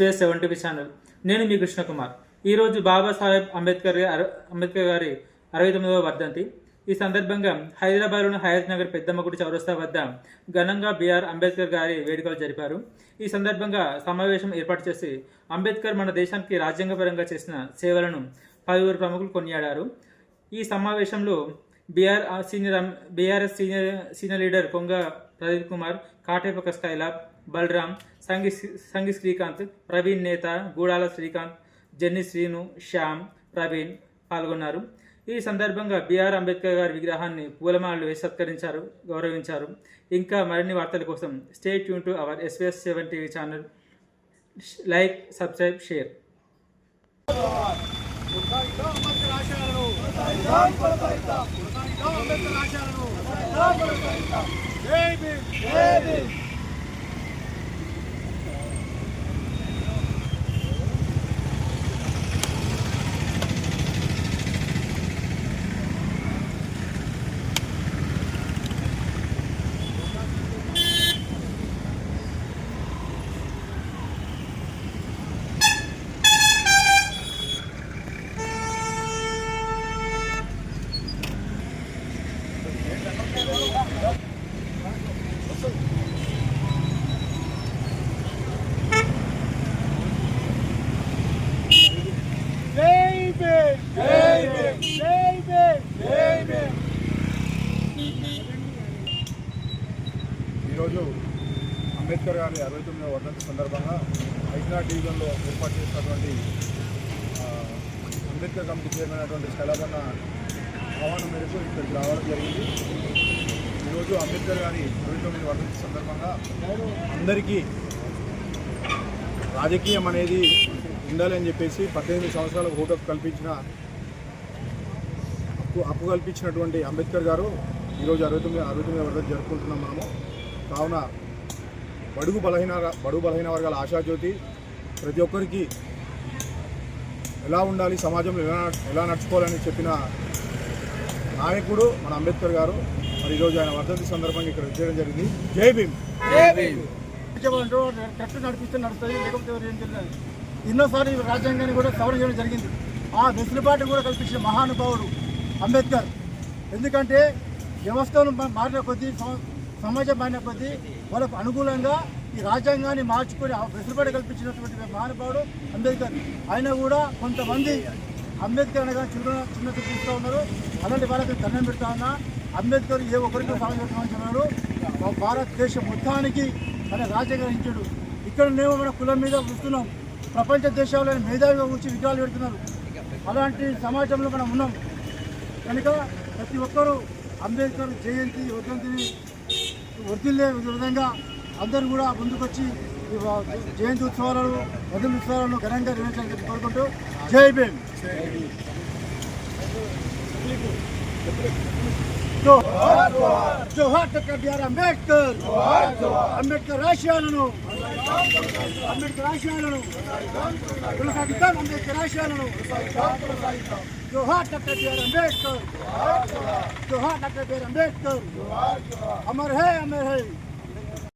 SVS seven TV channel. నేను మీ కృష్ణకుమార్. ఈరోజు బాబాసాహెబ్ అంబేద్కర్ అంబేద్కర్ గారి అరవై తొమ్మిదవ వర్ధంతి. ఈ సందర్భంగా హైదరాబాద్లోని హయత్ నగర్ పెద్దమ్మగుడి చౌరస్తా వద్ద ఘనంగా బీఆర్ అంబేద్కర్ గారి వేడుకలు జరిపారు. ఈ సందర్భంగా సమావేశం ఏర్పాటు చేసి అంబేద్కర్ మన దేశానికి రాజ్యాంగపరంగా చేసిన సేవలను పలువురు ప్రముఖులు కొనియాడారు. ఈ సమావేశంలో BR senior BRS senior senior leader Konga Pradeep Kumar Katepaka Skylab Balaram Sangi Sangi Srikanth Praveen నేత గూడాల శ్రీకాంత్ జెన్ని శ్రీను శ్యామ్ ప్రవీణ్ పాల్గొన్నారు. ఈ సందర్భంగా బిఆర్ అంబేద్కర్ గారి విగ్రహాన్ని పూలమాలలు వేసి సత్కరించారు గౌరవించారు. ఇంకా మరిన్ని వార్తల కోసం stay tune to our SVS seven TV channel. Like subscribe share. Jai Bhim Jai Bhim జై భీమ్ జై భీమ్ ఈరోజు అంబేద్కర్ గారి అరవై తొమ్మిదవ వర్ధంతి సందర్భంగా హైదరాబాద్ డివిజన్లో ఏర్పాటు చేసినటువంటి అంబేద్కర్ కమిటీ చైర్మన్ అయినటువంటి శైలాబన్న ఆహ్వానం మేరకు ఇక్కడికి రావడం జరిగింది. ఈరోజు అంబేద్కర్ గారి అరవై తొమ్మిది వర్ధంతి సందర్భంగా అందరికీ రాజకీయం అనేది ఉండాలి అని చెప్పేసి పద్దెనిమిది సంవత్సరాలకు ఓటు కల్పించిన అప్పు అప్పు కల్పించినటువంటి అంబేద్కర్ గారు ఈరోజు అరవై తొమ్మిది అరవై తొమ్మిది వర్ధంతి జరుపుకుంటున్నాం మనము. కావున బడుగు బలహీన బడుగు బలహీన వర్గాల ఆశాజ్యోతి ప్రతి ఒక్కరికి ఎలా ఉండాలి సమాజంలో ఎలా ఎలా నడుచుకోవాలని చెప్పిన నాయకుడు మన అంబేద్కర్ గారు. మరి ఈరోజు ఆయన వర్ధంతి సందర్భంగా ఇక్కడ చేయడం జరిగింది. జై భీమ్! కరెక్ట్ నడిపిస్తే నడుస్తుంది లేకపోతే ఈ రాజ్యాంగాన్ని కూడా సవరణ చేయడం జరిగింది. ఆ వెసులుబాటు కూడా కల్పించిన మహానుభావుడు అంబేద్కర్. ఎందుకంటే వ్యవస్థను మారిన కొద్దీ సమాజం మారిన వాళ్ళకు అనుకూలంగా ఈ రాజ్యాంగాన్ని మార్చుకొని ఆ వెసులుబాటు కల్పించినటువంటి మహానుభావుడు అంబేద్కర్. ఆయన కూడా కొంతమంది అంబేద్కర్ అనగా చిన్న చిన్న చూపిస్తూ ఉన్నారు. అలాంటి వాళ్ళకి దండం పెడతా ఉన్నా. అంబేద్కర్ ఏ ఒక్కరికి సాధించున్నాడు భారతదేశం మొత్తానికి ఆయన రాజ్యాంగం ఇచ్చాడు. ఇక్కడ మేము మన కులం మీద వస్తున్నాం. ప్రపంచ దేశాల్లో మేధావిగా కూర్చి విగ్రహాలు పెడుతున్నారు. అలాంటి సమాజంలో మనం ఉన్నాం. కనుక ప్రతి ఒక్కరూ అంబేద్కర్ జయంతి వర్ధంతిని వర్తిల్లే విధంగా అందరూ కూడా ముందుకొచ్చి జయంతి ఉత్సవాలను వదిలి ఉత్సవాలను ఘనంగా నిర్వహించాలని కోరుకుంటూ జై భీమ్. జోహార్ డాక్టర్ బిఆర్ అంబేద్కర్. అంబేద్కర్ రాష్ట్రాలను అంబేద్కర్ ఆశయాలను కొనసాగిద్దాం అంబేద్కర్ ఆశయాలను జోహార్ డాక్టర్ బిఆర్ అంబేద్కర్. జోహార్ డాక్టర్ బిఆర్ అంబేద్కర్. అమర్ హే అమర్ హే.